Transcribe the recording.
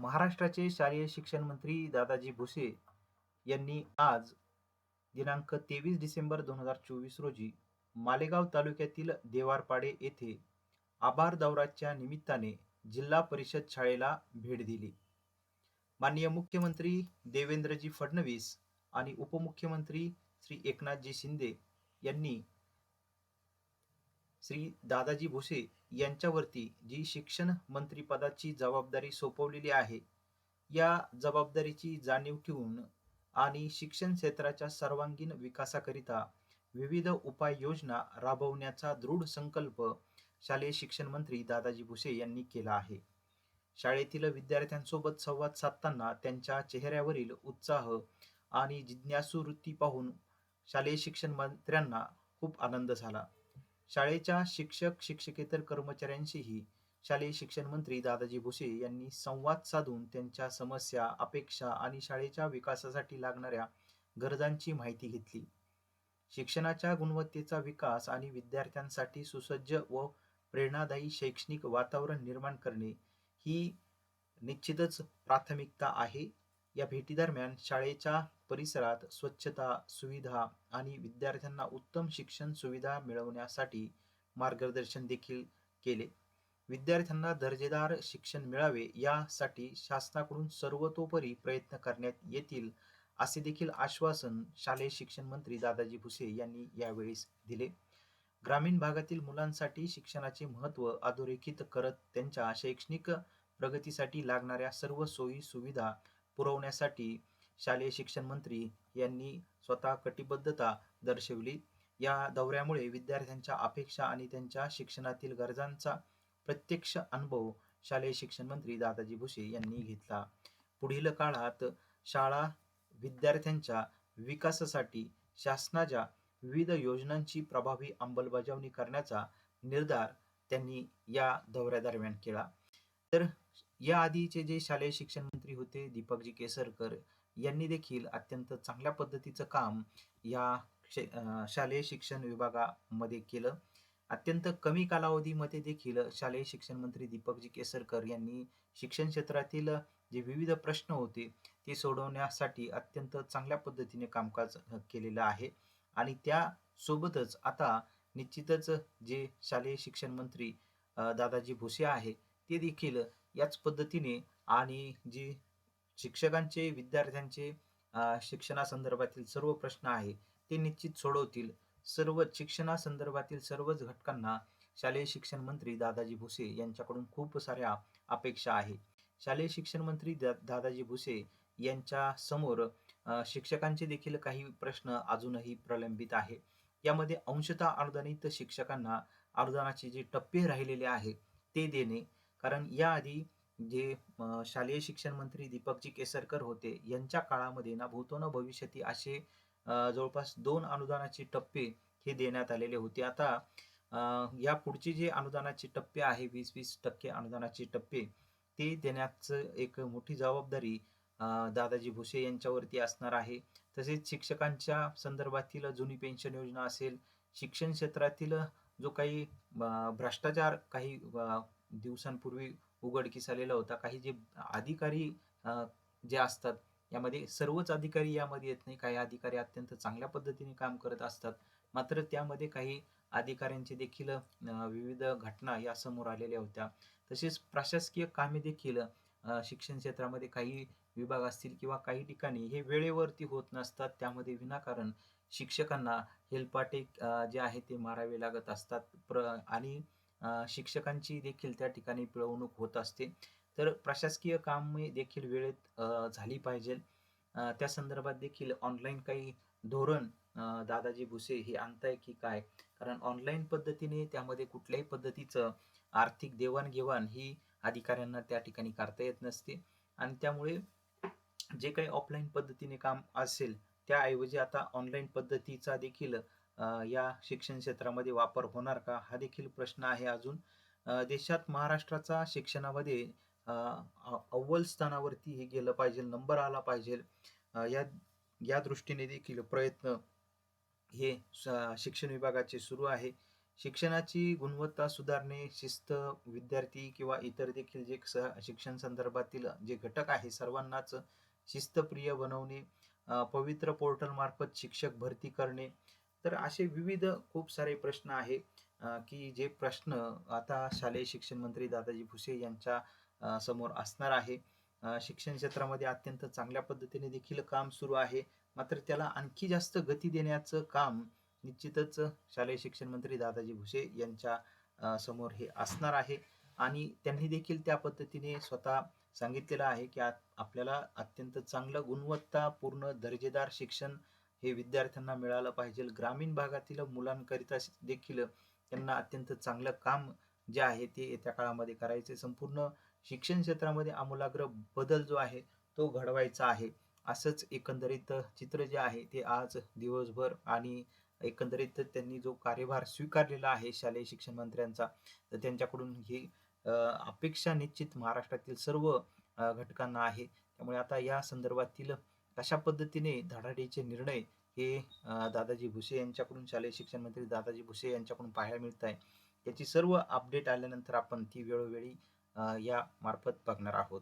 महाराष्ट्राचे शालेय शिक्षण मंत्री दादाजी भुसे यांनी आज दिनांक तेवीस डिसेंबर दोन हजार चोवीस रोजी मालेगाव तालुक्यातील देवारपाडे येथे आभार दौऱ्याच्या निमित्ताने जिल्हा परिषद शाळेला भेट दिली. माननीय मुख्यमंत्री देवेंद्रजी फडणवीस आणि उपमुख्यमंत्री श्री एकनाथजी शिंदे यांनी श्री दादाजी भुसे यांच्यावरती जी शिक्षण मंत्रीपदाची जबाबदारी सोपवलेली आहे या जबाबदारीची जाणीव ठेवून आणि शिक्षण क्षेत्राच्या सर्वांगीण विकासाकरिता विविध उपाययोजना राबवण्याचा दृढ संकल्प शालेय शिक्षण मंत्री दादाजी भुसे यांनी केला आहे. शाळेतील विद्यार्थ्यांसोबत संवाद साधताना त्यांच्या चेहऱ्यावरील उत्साह आणि जिज्ञासू वृत्ती पाहून शालेय शिक्षण मंत्र्यांना खूप आनंद झाला. शाळेच्या शिक्षक शिक्षकेतर कर्मचाऱ्यांशीही शालेय शिक्षण मंत्री दादाजी भुसे यांनी संवाद साधून त्यांच्या समस्या अपेक्षा आणि शाळेच्या विकासासाठी लागणाऱ्या गरजांची माहिती घेतली. शिक्षणाच्या गुणवत्तेचा विकास आणि विद्यार्थ्यांसाठी सुसज्ज व प्रेरणादायी शैक्षणिक वातावरण निर्माण करणे ही निश्चितच प्राथमिकता आहे. या भेटीदरम्यान शाळेच्या परिसरात स्वच्छता सुविधा आणि विद्यार्थ्यांना उत्तम शिक्षण सुविधा मिळवण्यासाठी मार्गदर्शन देखील केले. विद्यार्थ्यांना दर्जेदार शिक्षण मिळावे यासाठी शासनाकडून सर्वतोपरी प्रयत्न करण्यात येतील असे देखील आश्वासन शालेय शिक्षण मंत्री दादाजी भुसे यांनी यावेळी दिले. ग्रामीण भागातील मुलांसाठी शिक्षणाचे महत्त्व अधोरेखित करत त्यांच्या शैक्षणिक प्रगतीसाठी लागणाऱ्या सर्व सोयी सुविधा पुरवण्यासाठी शालेय शिक्षण मंत्री यांनी स्वतः कटिबद्धता दर्शवली. या दौऱ्यामुळे विद्यार्थ्यांच्या अपेक्षा आणि त्यांच्या शिक्षणातील गरजांचा प्रत्यक्ष अनुभव शालेय शिक्षण मंत्री दादाजी भुसे यांनी घेतला. पुढील काळात शाळा विद्यार्थ्यांच्या विकासासाठी शासनाच्या विविध योजनांची प्रभावी अंमलबजावणी करण्याचा निर्धार त्यांनी या दौऱ्यादरम्यान केला. तर या आधीचे जे शालेय शिक्षण मंत्री होते दीपकजी केसरकर यांनी देखील अत्यंत चांगल्या पद्धतीचं काम या शालेय शिक्षण विभागामध्ये केलं. अत्यंत कमी कालावधीमध्ये देखील शालेय शिक्षण मंत्री दीपकजी केसरकर यांनी शिक्षण क्षेत्रातील जे विविध प्रश्न होते ते सोडवण्यासाठी अत्यंत चांगल्या पद्धतीने कामकाज केलेलं आहे. आणि त्या सोबतच आता निश्चितच जे शालेय शिक्षण मंत्री दादाजी भुसे आहे ते देखील याच पद्धतीने आणि जी शिक्षकांचे विद्यार्थ्यांचे शिक्षणासंदर्भातील सर्व प्रश्न आहे ते निश्चित सोडवतील. सर्व शिक्षणासंदर्भातील सर्वच घटकांना शालेय शिक्षण मंत्री दादाजी भुसे यांच्याकडून खूप साऱ्या अपेक्षा आहे. शालेय शिक्षण मंत्री दादाजी भुसे यांच्या समोर शिक्षकांचे देखील काही प्रश्न अजूनही प्रलंबित आहे. यामध्ये अंशतः अनुदानित शिक्षकांना अनुदानाचे जे टप्पे राहिलेले आहे ते देणे. कारण याआधी जे शालेय शिक्षण मंत्री दीपकजी केसरकर होते यांच्या काळामध्ये ना भूतो न भविष्यती असे जवळपास दोन अनुदानाचे टप्पे हे देण्यात आलेले होते. आता या पुढचे जे अनुदानाचे टप्पे आहे वीस वीस टक्के अनुदानाचे टप्पे ते देण्याचं एक मोठी जबाबदारी दादाजी भुसे यांच्यावरती असणार आहे. तसेच शिक्षकांच्या संदर्भातील जुनी पेन्शन योजना असेल शिक्षण क्षेत्रातील जो काही भ्रष्टाचार काही दिवसांपूर्वी उघडकीस आलेला होता. काही जे अधिकारी जे असतात यामध्ये सर्वच अधिकारी यामध्ये येत नाही. काही अधिकारी अत्यंत चांगल्या पद्धतीने काम करत असतात. मात्र त्यामध्ये काही अधिकाऱ्यांचे देखील विविध घटना या समोर आलेल्या होत्या. तसेच प्रशासकीय कामे देखील शिक्षण क्षेत्रामध्ये काही विभाग असतील किंवा काही ठिकाणी हे वेळेवरती होत नसतात. त्यामध्ये विनाकारण शिक्षकांना हेलपाटे जे आहे ते मारावे लागत असतात. प्र आणि शिक्षकांची देखील त्या ठिकाणी पिळवणूक होत असते. तर प्रशासकीय कामे देखील वेळेत झाली पाहिजे. त्या संदर्भात देखील ऑनलाईन काही धोरण दादाजी भुसे हे आणताय की काय? कारण ऑनलाईन पद्धतीने त्यामध्ये कुठल्याही पद्धतीचं आर्थिक देवाणघेवाण ही अधिकाऱ्यांना त्या ठिकाणी करता येत नसते. आणि त्यामुळे जे काही ऑफलाईन पद्धतीने काम असेल त्याऐवजी आता ऑनलाईन पद्धतीचा देखील या शिक्षण क्षेत्रामध्ये वापर होणार का? हा देखील प्रश्न आहे अजून. देशात महाराष्ट्राचा शिक्षणामध्ये अव्वल स्थानावरती हे गेलं पाहिजे नंबर आला पाहिजे. या या दृष्टीने देखील प्रयत्न हे शिक्षण विभागाचे सुरू आहे. शिक्षणाची गुणवत्ता सुधारणे, शिस्त, विद्यार्थी किंवा इतर देखील जे स शिक्षण संदर्भातील जे घटक आहे सर्वांनाच शिस्तप्रिय बनवणे, पवित्र पोर्टल मार्फत शिक्षक भरती करणे. तर असे विविध खूप सारे प्रश्न आहे की जे प्रश्न आता शालेय शिक्षण मंत्री दादाजी भुसे यांच्या समोर असणार आहे. शिक्षण क्षेत्रामध्ये अत्यंत चांगल्या पद्धतीने देखील काम सुरू आहे. मात्र त्याला आणखी जास्त गती देण्याचं काम निश्चितच शालेय शिक्षण मंत्री दादाजी भुसे यांच्या समोर हे असणार आहे आणि त्यांनी देखील त्या पद्धतीने स्वतः सांगितलेलं आहे, की आपल्याला अत्यंत चांगलं गुणवत्तापूर्ण दर्जेदार शिक्षण हे विद्यार्थ्यांना मिळालं पाहिजे. ग्रामीण भागातील मुलांकरिता देखील त्यांना अत्यंत चांगलं काम जे आहे ते येत्या काळामध्ये करायचे. संपूर्ण शिक्षण क्षेत्रामध्ये आमूलाग्र बदल जो आहे तो घडवायचा आहे. असंच एकंदरीत चित्र जे आहे ते आज दिवसभर आणि एकंदरीत त्यांनी जो कार्यभार स्वीकारलेला आहे शालेय शिक्षण मंत्र्यांचा, तर त्यांच्याकडून ही अपेक्षा निश्चित महाराष्ट्रातील सर्व घटकांना आहे. त्यामुळे आता या संदर्भातील कशा पद्धतीने धडाडीचे निर्णय हे दादाजी भुसे यांच्याकडून शालेय शिक्षण मंत्री दादाजी भुसे यांच्याकडून पाहायला मिळत आहे. याची सर्व अपडेट आल्यानंतर आपण ती वेळोवेळी या मार्फत बघणार आहोत.